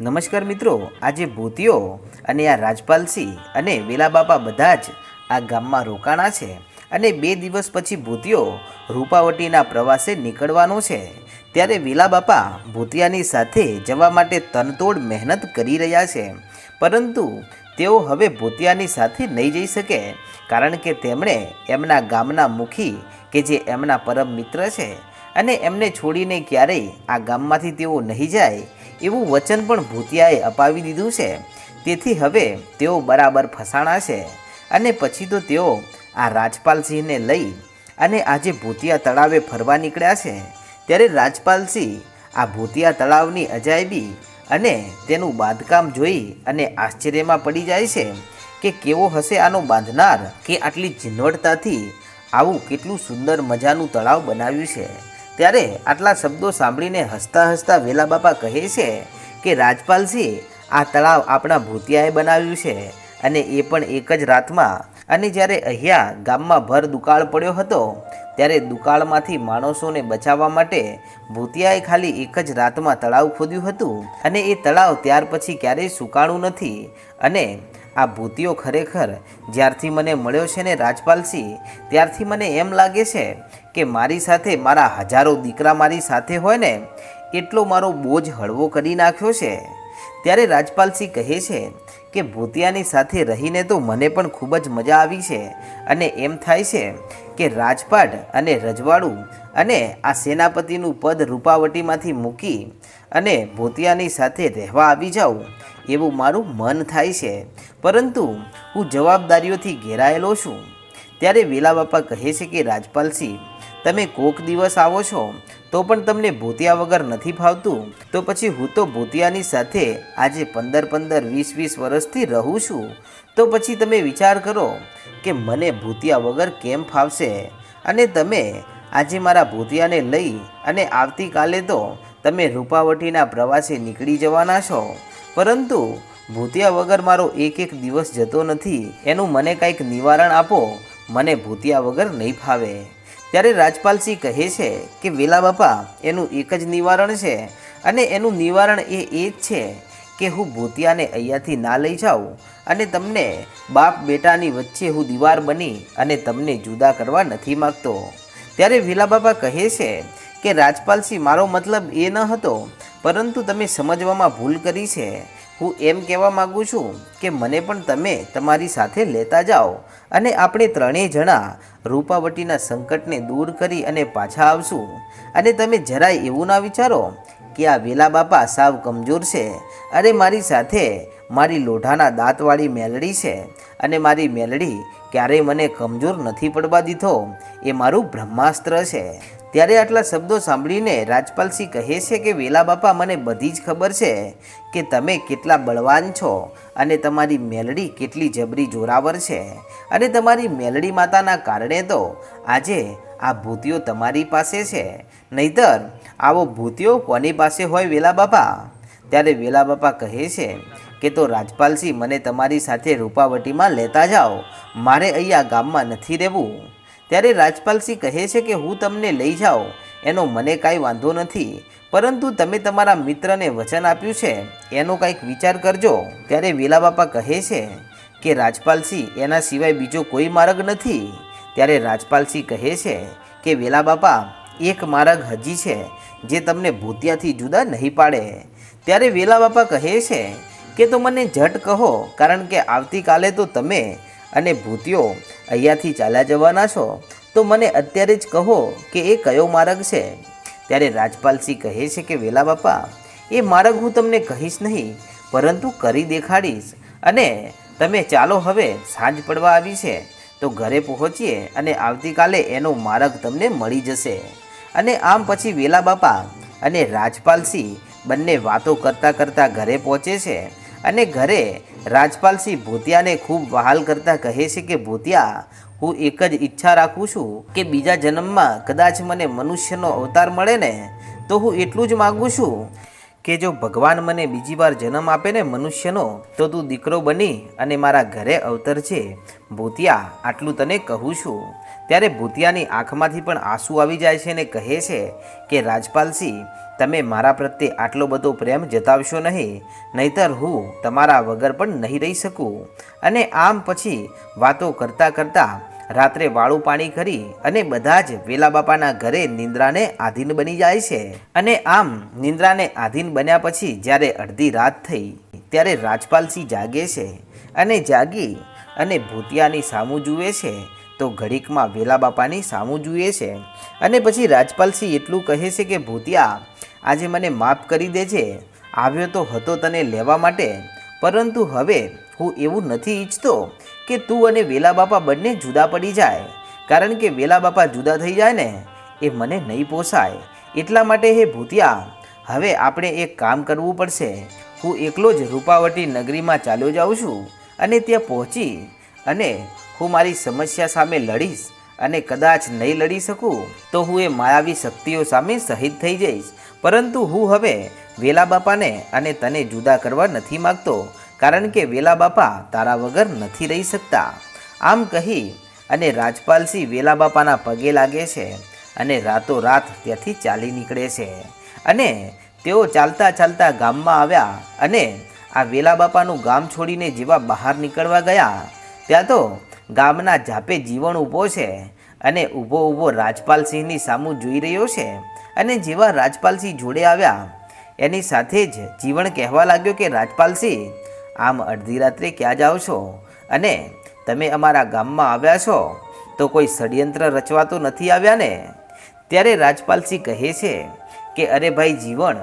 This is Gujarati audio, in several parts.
નમસ્કાર મિત્રો, આજે ભૂતિયો અને આ રાજપાલસિંહ અને વેલાબાપા બધા જ આ ગામમાં રોકાણા છે અને બે દિવસ પછી ભૂતિયો રૂપાવટીના પ્રવાસે નીકળવાનો છે. ત્યારે વેલાબાપા ભૂતિયાની સાથે જવા માટે તનતોડ મહેનત કરી રહ્યા છે. પરંતુ તેઓ હવે ભૂતિયાની સાથે નહીં જઈ શકે, કારણ કે તેમણે એમના ગામના મુખી કે જે એમના પરમ મિત્ર છે અને એમને છોડીને ક્યારેય આ ગામમાંથી તેઓ નહીં જાય એવું વચન પણ ભૂતિયાએ અપાવી દીધું છે. તેથી હવે તેઓ બરાબર ફસાણા છે. અને પછી તો તેઓ આ રાજપાલસિંહને લઈ અને આજે ભૂતિયા તળાવે ફરવા નીકળ્યા છે, ત્યારે રાજપાલસિંહ આ ભૂતિયા તળાવની અજાયબી અને તેનું બાંધકામ જોઈ અને આશ્ચર્યમાં પડી જાય છે કે કેવો હશે આનો બાંધનાર કે આટલી ઝીણવટતાથી આવું કેટલું સુંદર મજાનું તળાવ બનાવ્યું છે. ત્યારે આટલા શબ્દો સાંભળીને હસતા હસતા વેલા બાપા કહે છે કે રાજપાલસિંહ આ તળાવ આપણા ભૂતિયાએ બનાવ્યું છે અને એ પણ એક જ રાતમાં. અને જ્યારે અહીંયા ગામમાં ભર દુકાળ પડ્યો હતો, ત્યારે દુકાળમાંથી માણસોને બચાવવા માટે ભૂતિયાએ ખાલી એક જ રાતમાં તળાવ ખોદ્યું હતું. અને એ તળાવ ત્યાર પછી ક્યારેય સુકાણું નથી અને આ ભૂતિયો ખરેખર જ્યારથી મને મળ્યો છે ને રાજપાલસિંહ, ત્યારથી મને એમ લાગે છે કે મારી સાથે મારા હજારો દીકરા મારી સાથે હોય ને, એટલો મારો બોજ હળવો કરી નાખ્યો છે. ત્યારે રાજપાલસિંહ કહે છે કે ભૂતિયાની સાથે રહીને તો મને પણ ખૂબ જ મજા આવી છે અને એમ થાય છે કે રાજપાટ અને રજવાડું અને આ સેનાપતિનું પદ રૂપાવટીમાંથી મૂકી અને ભૂતિયાની સાથે રહેવા આવી જાઉં. એવું મારું મન થાય છે. પરંતુ હું જવાબદારીઓથી ઘેરાયેલો છું. ત્યારે વેલા બાપા કહે છે કે, રાજપાલસિંહ, તમે કોક દિવસ આવો છો, તો પણ તમને ભૂતિયા વગર નથી ફાવતું. તો પછી હું તો ભૂતિયાની સાથે આજે પંદર પંદર વીસ વીસ વર્ષથી રહું છું. તો પછી તમે વિચાર કરો કે, મને ભૂતિયા વગર કેમ ફાવશે? અને તમે આજે મારા ભૂતિયાને લઈ અને આવતીકાલે તો તમે રૂપાવટીના પ્રવાસે નીકળી જવાના છો. પરંતુ ભૂતિયા વગર મારો એક એક દિવસ જતો નથી. એનું મને કાંઈક નિવારણ આપો. મને ભૂતિયા વગર નહીં ફાવે. ત્યારે રાજપાલસિંહ કહે છે કે, વેલા બાપા, એનું એક જ નિવારણ છે અને એનું નિવારણ એ એ જ છે કે હું ભૂતિયાને અહીંયાથી ના લઈ જાઉં અને તમને બાપ બેટાની વચ્ચે હું દીવાર બની અને તમને જુદા કરવા નથી માગતો. ત્યારે વેલા બાપા કહે છે કે, રાજપાલસિંહ, મારો મતલબ એ ન હતો પરંતુ તમે સમજવામાં ભૂલ કરી છે. હું એમ કહેવા માગું છું કે મને પણ તમે તમારી સાથે લેતા જાઓ અને આપણે ત્રણેય જણા રૂપાવટીના સંકટને દૂર કરી અને પાછા આવશું. અને તમે જરાય એવું ના વિચારો કે આ વેલા બાપા સાવ કમજોર છે અરે મારી સાથે મારી લોઢાના દાંતવાળી મેલડી છે અને મારી મેલડી ક્યારેય મને કમજોર નથી પડવા દીધો. એ મારું બ્રહ્માસ્ત્ર છે. ત્યારે આટલા શબ્દો સાંભળીને રાજપાલસિંહ કહે છે કે, વેલા બાપા, મને બધી જ ખબર છે કે તમે કેટલા બળવાન છો અને તમારી મેલડી કેટલી જબરી જોરાવર છે. અને તમારી મેલડી માતાના કારણે તો આજે આ ભૂતિઓ તમારી પાસે છે. નહીતર, આવો ભૂતિઓ કોની પાસે હોય, વેલા બાપા? ત્યારે વેલા બાપા કહે છે કે, તો રાજપાલસિંહ, મને તમારી સાથે રૂપાવટીમાં લેતા જાઓ. મારે અહીંયા ગામમાં નથી રહેવું. ત્યારે રાજપાલસિંહ કહે છે કે હું તમને લઈ જાઉં. એનો મને કાંઈ વાંધો નથી. પરંતુ તમે તમારા મિત્રને વચન આપ્યું છે. એનો કાંઈક વિચાર કરજો. ત્યારે વેલા બાપા કહે છે કે રાજપાલસિંહ, એના સિવાય બીજો કોઈ માર્ગ નથી. ત્યારે રાજપાલસિંહ કહે છે કે, વેલા બાપા, એક માર્ગ હજી છે, જે તમને ભૂતિયાથી જુદા નહીં પાડે. ત્યારે વેલા બાપા કહે છે કે, તો મને ઝટ કહો, કારણ કે આવતીકાલે તો તમે અને ભૂતિયો અહીંયાથી ચાલ્યા જવાના છો? તો મને અત્યારે જ કહો કે એ કયો માર્ગ છે. ત્યારે રાજપાલસિંહ કહે છે કે, વેલા બાપા, એ માર્ગ હું તમને કહીશ નહીં, પરંતુ કરી દેખાડીશ. અને તમે ચાલો હવે સાંજ પડવા આવી છે. તો ઘરે પહોંચીએ અને આવતીકાલે એનો માર્ગ તમને મળી જશે. અને આમ પછી વેલા બાપા અને રાજપાલસિંહ બંને વાતો કરતાં કરતાં ઘરે પહોંચે છે. અને ઘરે રાજપાલસિંહ ભૂતિયાને ખૂબ વહાલ કરતાં કહે છે કે, ભૂતિયા, હું એક જ ઈચ્છા રાખું છું કે બીજા જન્મમાં કદાચ મને મનુષ્યનો અવતાર મળે ને, તો હું એટલું જ માગું છું કે જો ભગવાન મને બીજી વાર જન્મ આપે ને મનુષ્યનો, તો તું દીકરો બની અને મારા ઘરે અવતર છે. ભૂતિયા, આટલું તને કહું છું. ત્યારે ભૂતિયાની આંખમાંથી પણ આંસુ આવી જાય છે અને કહે છે કે, રાજપાલસિંહ, તમે મારા પ્રત્યે આટલો બધો પ્રેમ જતાવશો નહીં, નહીતર હું તમારા વગર પણ નહીં રહી શકું. અને આમ પછી વાતો કરતાં કરતાં રાત્રે વાળું પાણી કરી અને બધા જ વેલા બાપાના ઘરે નિંદ્રાને આધીન બની જાય છે. અને આમ નિંદ્રાને આધીન બન્યા પછી જ્યારે અડધી રાત થઈ, ત્યારે રાજપાલસિંહ જાગે છે અને જાગી અને ભૂતિયાની સામું જુએ છે તો ઘડીકમાં વેલા બાપાની સામું જુએ છે. અને પછી રાજપાલસિંહ એટલું કહે છે કે, ભૂતિયા, આજે મને માફ કરી દેજે. આવ્યો તો હતો તને લેવા માટે. પરંતુ હવે હું એવું નથી ઈચ્છતો કે તું અને વેલા બાપા બંને જુદા પડી જાય. કારણ કે વેલા બાપા જુદા થઈ જાય ને, એ મને નહીં પોસાય. એટલા માટે હે ભૂતિયા, હવે આપણે એક કામ કરવું પડશે. હું એકલો જ રૂપાવટી નગરીમાં ચાલ્યો જાઉં છું અને ત્યાં પહોંચી અને હું મારી સમસ્યા સામે લડીશ અને કદાચ નહીં લડી શકું, તો હું એ માયાવી શક્તિઓ સામે શહીદ થઈ જઈશ. પરંતુ હું હવે વેલા બાપાને અને તને જુદા કરવા નથી માગતો, કારણ કે વેલા બાપા તારા વગર નથી રહી શકતા. આમ કહી અને રાજપાલસિંહ વેલા બાપાના પગે લાગે છે અને રાતોરાત ત્યાંથી ચાલી નીકળે છે. અને તેઓ ચાલતા ચાલતા ગામમાં આવ્યા અને આ વેલા બાપાનું ગામ છોડીને જેવા બહાર નીકળવા ગયા. ત્યાં તો ગામના જાપે જીવન ઊભો છે અને ઊભો ઊભો રાજપાલસિંહની સામું જોઈ રહ્યો છે અને જેવા રાજપાલસિંહ જોડે આવ્યા, એની સાથે જ જીવણ કહેવા લાગ્યો કે, રાજપાલસિંહ, આમ અડધી રાત્રે ક્યાં જાઓ છો? અને તમે અમારા ગામમાં આવ્યા છો? તો કોઈ ષડયંત્ર રચવા તો નથી આવ્યા ને? ત્યારે રાજપાલસિંહ કહે છે કે, અરે ભાઈ જીવણ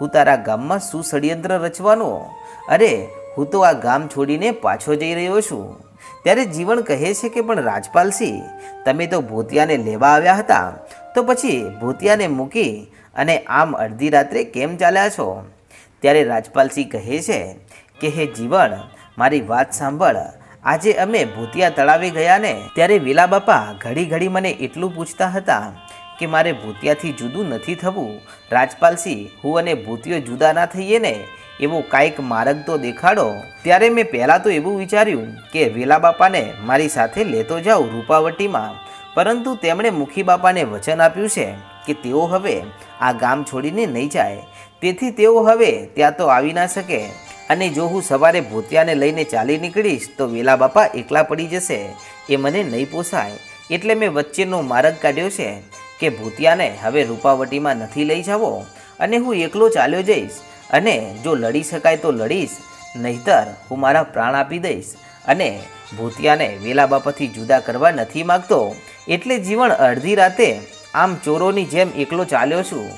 હું તારા ગામમાં શું ષડયંત્ર રચવાનું? અરે, હું તો આ ગામ છોડીને પાછો જઈ રહ્યો છું. ત્યારે જીવણ કહે છે કે પણ રાજપાલસિંહ તમે તો ભૂતિયાને લેવા આવ્યા હતા, તો પછી ભૂતિયાને મૂકી અને આમ અડધી રાત્રે કેમ ચાલ્યા છો? ત્યારે રાજપાલસિંહ કહે છે કે, હે જીવન, મારી વાત સાંભળ. આજે અમે ભૂતિયા તળાવે ગયા ને ત્યારે વેલા બાપા ઘડી ઘડી મને એટલું પૂછતા હતા કે, મારે ભૂતિયાથી જુદું નથી થવું. રાજપાલસિંહ હું અને ભૂતિયો જુદા ના થઈએ ને? એવો કાંઈક માર્ગ તો દેખાડો. ત્યારે મેં પહેલાં તો એવું વિચાર્યું કે વેલા બાપાને મારી સાથે લેતો જાઉં રૂપાવટીમાં. પરંતુ તેમણે મુખી બાપાને વચન આપ્યું છે કે તેઓ હવે આ ગામ છોડીને નહીં જાય. તેથી તેઓ હવે ત્યાં તો આવી ના શકે. અને જો હું સવારે ભૂતિયાને લઈને ચાલી નીકળીશ, તો વેલા બાપા એકલા પડી જશે. એ મને નહીં પોસાય. એટલે મેં વચ્ચેનો માર્ગ કાઢ્યો છે કે ભૂતિયાને હવે રૂપાવટીમાં નથી લઈ જાવો. અને હું એકલો ચાલ્યો જઈશ. અને જો લડી શકાય તો લડીશ, નહીતર હું મારા પ્રાણ આપી દઈશ. અને ભૂતિયાને વેલા બાપાથી જુદા કરવા નથી માગતો. એટલે જીવન અડધી રાતે આમ ચોરોની જેમ એકલો ચાલ્યો છું.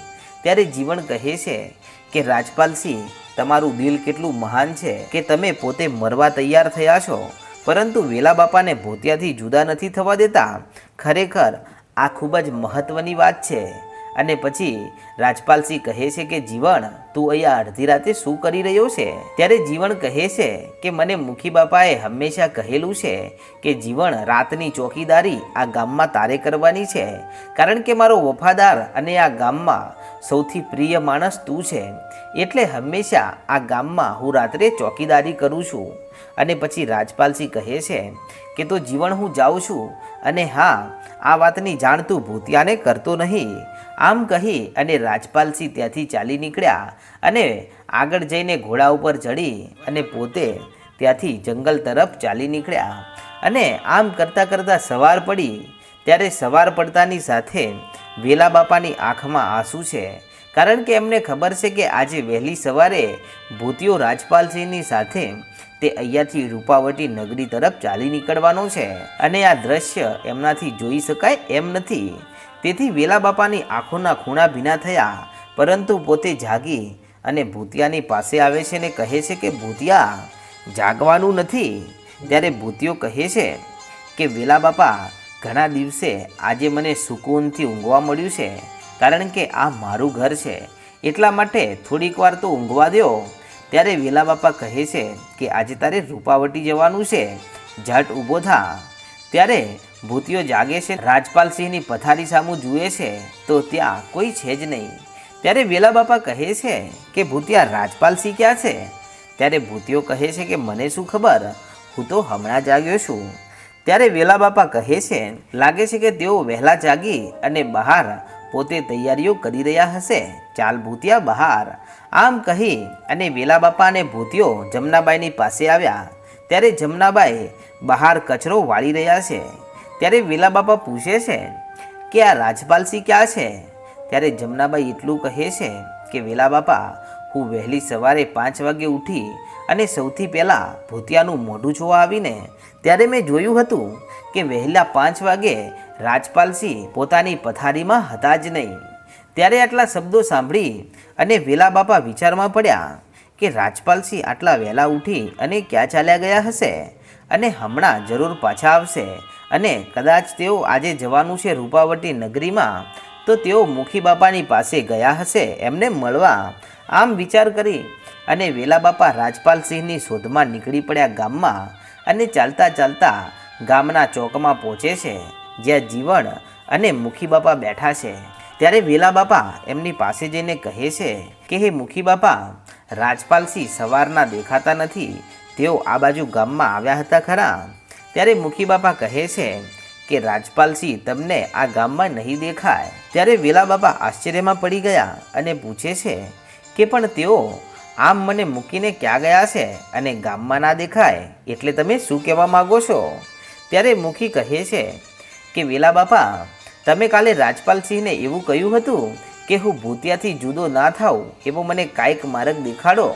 ત્યારે જીવન કહે છે કે રાજપાલસિંહ તમારું દિલ કેટલું મહાન છે કે તમે પોતે મરવા તૈયાર થયા છો. પરંતુ વેલા બાપાને ભૂતિયાથી જુદા નથી થવા દેતા. ખરેખર આ ખૂબ જ મહત્ત્વની વાત છે. અને પછી રાજપાલસિંહ કહે છે કે જીવન તું અહીંયા અડધી રાતે શું કરી રહ્યો છે? ત્યારે જીવન કહે છે કે, મને મુખી બાપાએ હંમેશા કહેલું છે કે જીવન રાતની ચોકીદારી આ ગામમાં તારે કરવાની છે. કારણ કે મારો વફાદાર અને આ ગામમાં સૌથી પ્રિય માણસ તું છે. એટલે હંમેશા આ ગામમાં હું રાત્રે ચોકીદારી કરું છું. અને પછી રાજપાલસિંહ કહે છે કે, તો જીવન હું જાઉં છું. અને હા, આ વાતની જાણ તું ભૂતિયાને કરતો નહીં. આમ કહી અને રાજપાલસિંહ ત્યાંથી ચાલી નીકળ્યા અને આગળ જઈને ઘોડા ઉપર ચડી અને પોતે ત્યાંથી જંગલ તરફ ચાલી નીકળ્યા. અને આમ કરતાં કરતાં સવાર પડી. ત્યારે સવાર પડતાની સાથે વેલા બાપાની આંખમાં આંસુ છે. કારણ કે એમને ખબર છે કે આજે વહેલી સવારે ભૂતિયો રાજપાલસિંહની સાથે તે અહીંયાથી રૂપાવટી નગરી તરફ ચાલી નીકળવાનો છે. અને આ દ્રશ્ય એમનાથી જોઈ શકાય એમ નથી. તેથી વેલા બાપાની આંખોના ખૂણા ભીના થયા, પરંતુ પોતે જાગી અને ભૂતિયાની પાસે આવે છે ને કહે છે કે, ભૂતિયા, જાગવાનું નથી. ત્યારે ભૂતિયો કહે છે કે વેલા બાપા ઘણા દિવસે આજે મને સુકૂનથી ઊંઘવા મળ્યું છે, કારણ કે આ મારું ઘર છે. એટલા માટે થોડીક વાર તો ઊંઘવા દો ત્યારે વેલા બાપા કહે છે કે, આજે તારે રૂપાવટી જવાનું છે. ઝટ ઊભો થા. ત્યારે ભૂતિયો જાગે છે રાજપાલસિંહની પથારી સામું જુએ છે, તો ત્યાં કોઈ છે જ નહીં. ત્યારે વેલા બાપા કહે છે કે, ભૂતિયા રાજપાલસિંહ ક્યાં છે? ત્યારે ભૂતિયો કહે છે કે, મને શું ખબર? હું તો હમણાં જાગ્યો છું. ત્યારે વેલા બાપા કહે છે, લાગે છે કે તેઓ વહેલા જાગી અને બહાર પોતે તૈયારીઓ કરી રહ્યા હશે. ચાલ ભૂતિયા, બહાર. આમ કહી અને વેલા બાપા અને ભૂતિયો જમનાબાઈની પાસે આવ્યા. ત્યારે જમનાબાઈ બહાર કચરો વાળી રહ્યા છે. ત્યારે વેલા બાપા પૂછે છે કે આ રાજપાલસિંહ ક્યાં છે? ત્યારે જમનાબાઈ એટલું કહે છે કે, વેલા બાપા, હું વહેલી સવારે પાંચ વાગે ઉઠી અને સૌથી પહેલાં ભૂતિયાનું મોઢું જોવા આવીને ત્યારે મેં જોયું હતું કે વહેલા પાંચ વાગે રાજપાલસિંહ પોતાની પથારીમાં હતા જ નહીં. ત્યારે આટલા શબ્દો સાંભળી અને વેલા બાપા વિચારમાં પડ્યા કે, રાજપાલસિંહ આટલા વહેલા ઉઠી અને ક્યાં ચાલ્યા ગયા હશે? અને હમણાં જરૂર પાછા આવશે. અને કદાચ તેઓ આજે જવાનું છે રૂપાવટી નગરીમાં, તો તેઓ મુખી બાપાની પાસે ગયા હશે એમને મળવા. આમ વિચાર કરી અને વેલા બાપા રાજપાલસિંહની શોધમાં નીકળી પડ્યા ગામમાં અને ચાલતા ચાલતા ગામના ચોકમાં પહોંચે છે, જ્યાં જીવણ અને મુખી બાપા બેઠા છે. ત્યારે વેલા બાપા એમની પાસે જઈને કહે છે કે, હે મુખી બાપા રાજપાલસિંહ સવારના દેખાતા નથી. તેઓ આ બાજુ ગામમાં આવ્યા હતા ખરા. ત્યારે મુખી બાપા કહે છે કે રાજપાલસિંહ તમને આ ગામમાં નહીં દેખાય. ત્યારે વેલા બાપા આશ્ચર્યમાં પડી ગયા અને પૂછે છે કે પણ તેઓ આમ મને મૂકીને ક્યાં ગયા છે અને ગામમાં ના દેખાય? એટલે તમે શું કહેવા માગો છો? ત્યારે મુખી કહે છે કે, વેલા બાપા, તમે કાલે રાજપાલસિંહને એવું કહ્યું હતું કે હું ભૂતિયાથી જુદો ના થાઉં, એવો મને કાંઈક માર્ગ દેખાડો.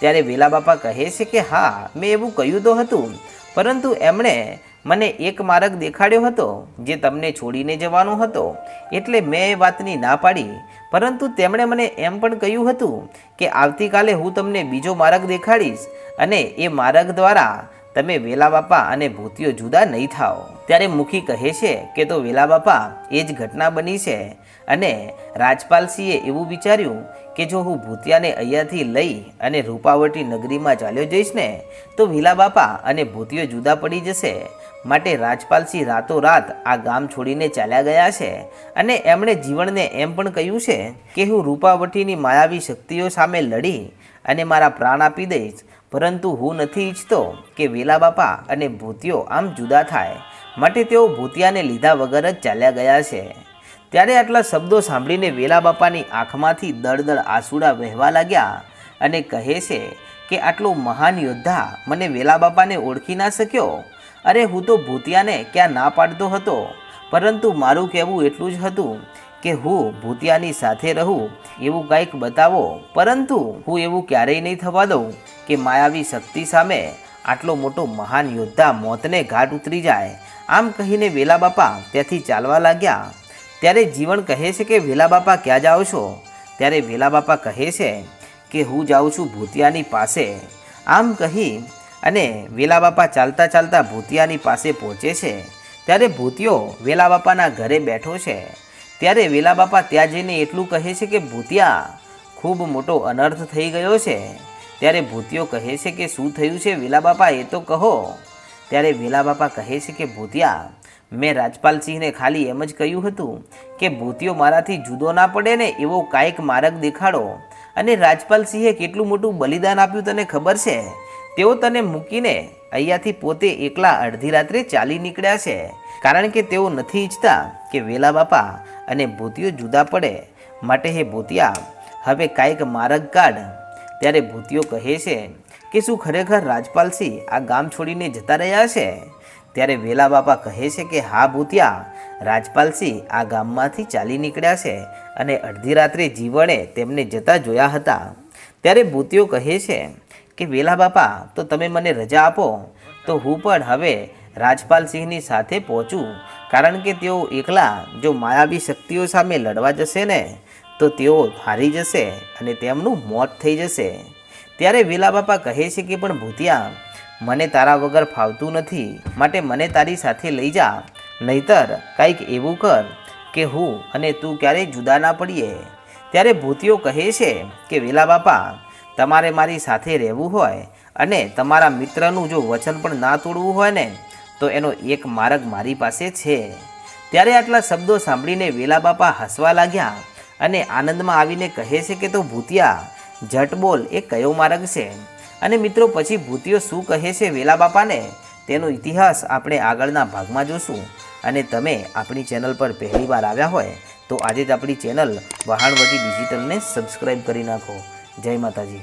ત્યારે વેલા બાપા કહે છે કે, હા, મેં એવું કહ્યું તો હતું પરંતુ એમણે મને એક માર્ગ દેખાડ્યો હતો, જે તમને છોડીને જવાનો હતો, એટલે મેં એ વાતની ના પાડી. પરંતુ તેમણે મને એમ પણ કહ્યું હતું કે આવતીકાલે હું તમને બીજો માર્ગ દેખાડીશ અને એ માર્ગ દ્વારા તમે વેલા બાપા અને ભૂતિયો જુદા નહીં થાઓ. ત્યારે મુખી કહે છે કે તો વેલા બાપા, એ જ ઘટના બની છે. અને રાજપાલસિંહે એવું વિચાર્યું કે જો હું ભૂતિયાને અહીંયાથી લઈ અને રૂપાવટી નગરીમાં ચાલ્યો જઈશ ને, તો વેલા બાપા અને ભૂતિયો જુદા પડી જશે. માટે રાજપાલસિંહ રાતોરાત આ ગામ છોડીને ચાલ્યા ગયા છે અને એમણે જીવનને એમ પણ કહ્યું છે કે હું રૂપાવટીની માયાવી શક્તિઓ સામે લડી અને મારા પ્રાણ આપી દઈશ. પરંતુ હું નથી ઈચ્છતો કે વેલા બાપા અને ભૂતિયો આમ જુદા થાય. માટે તેઓ ભૂતિયાને લીધા વગર જ ચાલ્યા ગયા છે. ત્યારે આટલા શબ્દો સાંભળીને વેલા બાપાની આંખમાંથી દળદળ આંસુડા વહેવા લાગ્યા અને કહે છે કે આટલો મહાન યોદ્ધા મને વેલા બાપાને ઓળખી ના શક્યો. અરે હું તો ભૂતિયાને ક્યાં ના પાડતો હતો. પરંતુ મારું કહેવું એટલું જ હતું કે હું ભૂતિયાની સાથે રહું, એવું કંઈક બતાવો. પરંતુ હું એવું ક્યારેય નહીં થવા દઉં કે માયાવી શક્તિ સામે આટલો મોટો મહાન યોદ્ધા મોતને ઘાટ ઉતરી જાય. આમ કહીને વેલા બાપા ત્યાંથી ચાલવા લાગ્યા. ત્યારે જીવન કહે છે કે, વેલા બાપા, ક્યાં જાઓ છો? ત્યારે વેલા બાપા કહે છે કે, હું જાઉં છું ભૂતિયાની પાસે. આમ કહી અને વેલા બાપા ચાલતા ચાલતા ભૂતિયાની પાસે પહોંચે છે. ત્યારે ભૂતિયો વેલા બાપાના ઘરે બેઠો છે. ત્યારે વેલા બાપા ત્યાં જઈને એટલું કહે છે કે, ભૂતિયા, ખૂબ મોટો અનર્થ થઈ ગયો છે. ત્યારે ભૂતિયો કહે છે કે, શું થયું છે? વેલા બાપા, એ તો કહો. ત્યારે વેલા બાપા કહે છે કે, ભૂતિયા મેં રાજપાલસિંહને ખાલી એમ જ કહ્યું હતું કે ભૂતિયો મારાથી જુદો ના પડે ને એવો કાંઈક માર્ગ દેખાડો. અને રાજપાલસિંહે કેટલું મોટું બલિદાન આપ્યું તને ખબર છે? તેઓ તને મૂકીને અહીંયાથી પોતે એકલા અડધી રાત્રે ચાલી નીકળ્યા છે. કારણ કે તેઓ નથી ઈચ્છતા કે વેલા બાપા અને ભૂતિયો જુદા પડે. માટે હે ભૂતિયા, હવે કાંઈક માર્ગ કાઢ. ત્યારે ભૂતિયો કહે છે કે શું ખરેખર રાજપાલસિંહ આ ગામ છોડીને જતા રહ્યા છે? ત્યારે વેલા બાપા કહે છે કે, હા ભૂતિયા, રાજપાલસિંહ આ ગામમાંથી ચાલી નીકળ્યા છે અને અડધી રાત્રે જીવણે તેમને જતા જોયા હતા. ત્યારે ભૂતિયો કહે છે કે, વેલા બાપા, તો તમે મને રજા આપો, તો હું પણ હવે રાજપાલસિંહની સાથે પહોંચું. કારણ કે તેઓ એકલા, જો માયાવી શક્તિઓ સામે લડવા જશે ને, તો તેઓ હારી જશે અને તેમનું મોત થઈ જશે. ત્યારે વેલા બાપા કહે છે કે, પણ ભૂતિયા મને તારા વગર ફાવતું નથી, માટે મને તારી સાથે લઈ જા. નહીતર કંઈક એવું કર કે હું અને તું ક્યારેય જુદા ના પડીએ. ત્યારે ભૂતિયો કહે છે કે, વેલા બાપા, તમારે મારી સાથે રહેવું હોય અને તમારા મિત્રનું જો વચન પણ ના તોડવું હોય ને, તો એનો એક માર્ગ મારી પાસે છે. ત્યારે આટલા શબ્દો સાંભળીને વેલા બાપા હસવા લાગ્યા અને આનંદમાં આવીને કહે છે કે, તો ભૂતિયા જટ બોલ, એ કયો માર્ગ છે? અને મિત્રો, પછી ભૂતિઓ શું કહે છે વેલા બાપાને? તેનો ઇતિહાસ આપણે આગળના ભાગમાં જોશું. અને તમે આપણી ચેનલ પર પહેલીવાર આવ્યા હોય, તો આજે જ આપણી ચેનલ વહાણવટી ડિજિટલને સબસ્ક્રાઈબ કરી નાખો. જય માતાજી.